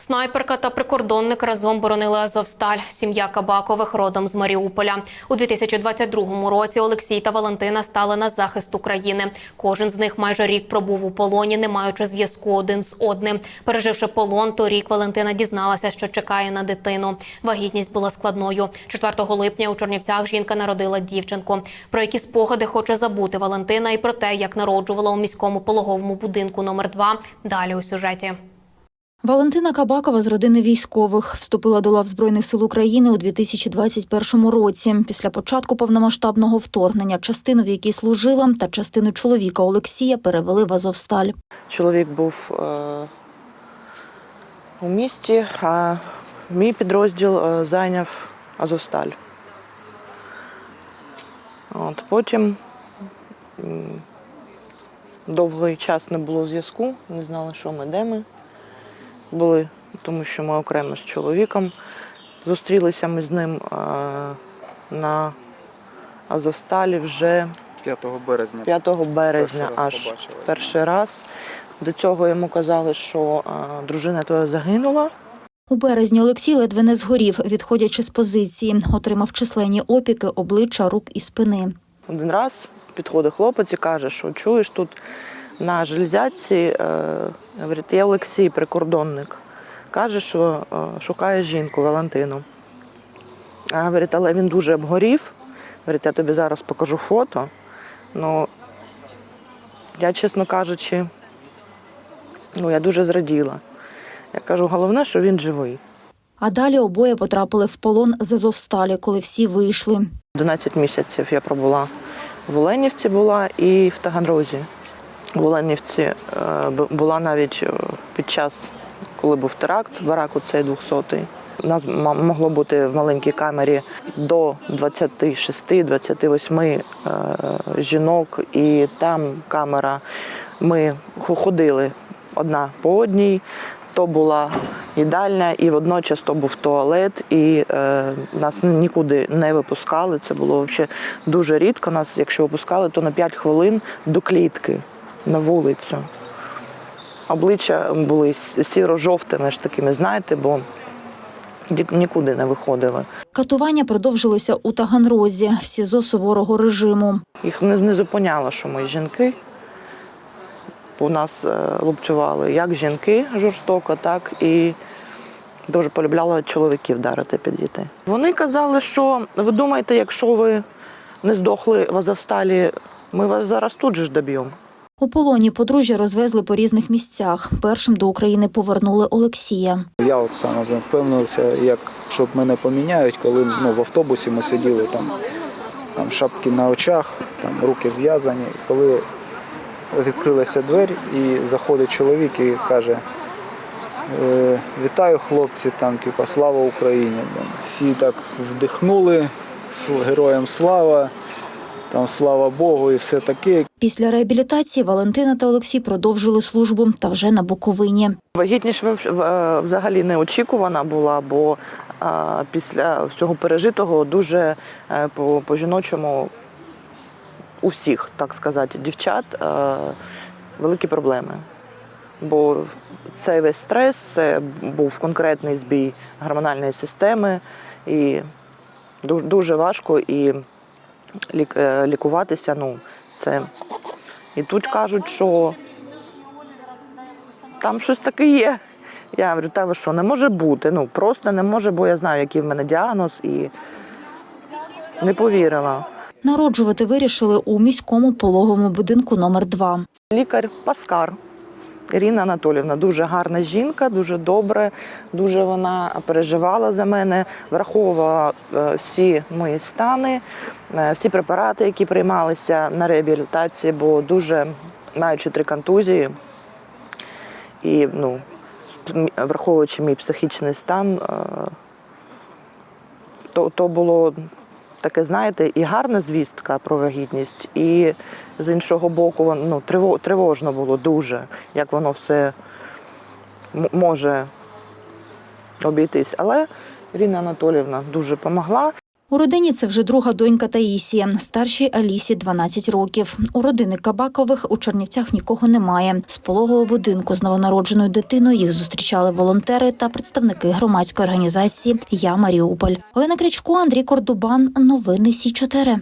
Снайперка та прикордонник разом боронили Азовсталь. Сім'я Кабакових родом з Маріуполя. У 2022 році Олексій та Валентина стали на захист України. Кожен з них майже рік пробув у полоні, не маючи зв'язку один з одним. Переживши полон, торік Валентина дізналася, що чекає на дитину. Вагітність була складною. 4 липня у Чернівцях жінка народила дівчинку. Про які спогади хоче забути Валентина і про те, як народжувала у міському пологовому будинку номер 2 Далі у сюжеті. Валентина Кабакова з родини військових вступила до лав Збройних сил України у 2021 році. Після початку повномасштабного вторгнення частину, в якій служила, та частину чоловіка Олексія перевели в Азовсталь. Чоловік був е, у місті, а мій підрозділ е, зайняв Азовсталь. От, потім довгий час не було зв'язку, не знали, що ми, де ми були, тому що ми окремо з чоловіком. Зустрілися ми з ним е, на Азовсталі вже 5 березня. 5 березня Перший аж побачили. перший раз. До цього йому казали, що а, дружина твоя загинула. У березні Олексій ледве не згорів, відходячи з позиції. Отримав численні опіки обличчя, рук і спини. Один раз підходить хлопець і каже, що чуєш тут на железяці, е, говорить, є Олексій, прикордонник. Каже, що е, шукає жінку Валентину. А говорить, але він дуже обгорів. Говорить, я тобі зараз покажу фото. Ну, я, чесно кажучи, ну, я дуже зраділа. Я кажу, головне, що він живий. А далі обоє потрапили в полон з Азовсталі, коли всі вийшли. 11 місяців я пробула в Оленівці була і в Таганрозі. В Оленівці е, була навіть е, під час, коли був теракт, бараку цей 200-й. У нас могло бути в маленькій камері до 26-28 е, жінок, і там камера. Ми ходили одна по одній. То була їдальня, і водночас то був туалет, і е, нас нікуди не випускали. Це було взагалі дуже рідко. Нас, якщо випускали, то на 5 хвилин до клітки на вулицю. Обличчя були сіро-жовтими ж такими, знаєте, бо нікуди не виходили. Катування продовжилися у Таганрозі в СІЗО суворого режиму. Їх не, зупиняло, що ми жінки. У нас е, лупцювали як жінки жорстоко, так і дуже полюбляли чоловіків вдарити під дітей. Вони казали, що ви думаєте, якщо ви не здохли в Азовсталі, ми вас зараз тут же ж доб'ємо. У полоні подружжя розвезли по різних місцях. Першим до України повернули Олексія. Я от саме впевнився, як щоб мене поміняють, коли ну, в автобусі ми сиділи там, там шапки на очах, там руки зв'язані. Коли відкрилася двері і заходить чоловік і каже. «Е, Вітаю, хлопці, там, типа, слава Україні. Всі так вдихнули, героям слава, там слава Богу і все таке. Після реабілітації Валентина та Олексій продовжили службу та вже на Буковині. Вагітність е, взагалі неочікувана була, бо е, після всього пережитого дуже е, по, по жіночому усіх, так сказати, дівчат великі проблеми. Бо цей весь стрес це був конкретний збій гормональної системи, і дуже важко і лік, лікуватися. Ну, це. І тут кажуть, що там щось таке є. Я говорю, та ви що, не може бути. Ну просто не може, бо я знаю, який в мене діагноз, і не повірила. Народжувати вирішили у міському пологовому будинку номер 2 Лікар Паскар. Ірина Анатолівна дуже гарна жінка, дуже добре, дуже вона переживала за мене, враховувала е, всі мої стани, е, всі препарати, які приймалися на реабілітації, бо дуже маючи три контузії, і ну, враховуючи мій психічний стан, е, то, то було таке, знаєте, і гарна звістка про вагітність, і з іншого боку, ну, тривожно було дуже, як воно все може обійтись. Але Ірина Анатоліївна дуже допомогла. У родині це вже друга донька Таїсія, старшій Алісі 12 років. У родини Кабакових у Чернівцях нікого немає. З пологового будинку з новонародженою дитиною їх зустрічали волонтери та представники громадської організації Я Маріуполь. Олена Крячко, Андрій Кордубан. Новини Сі 4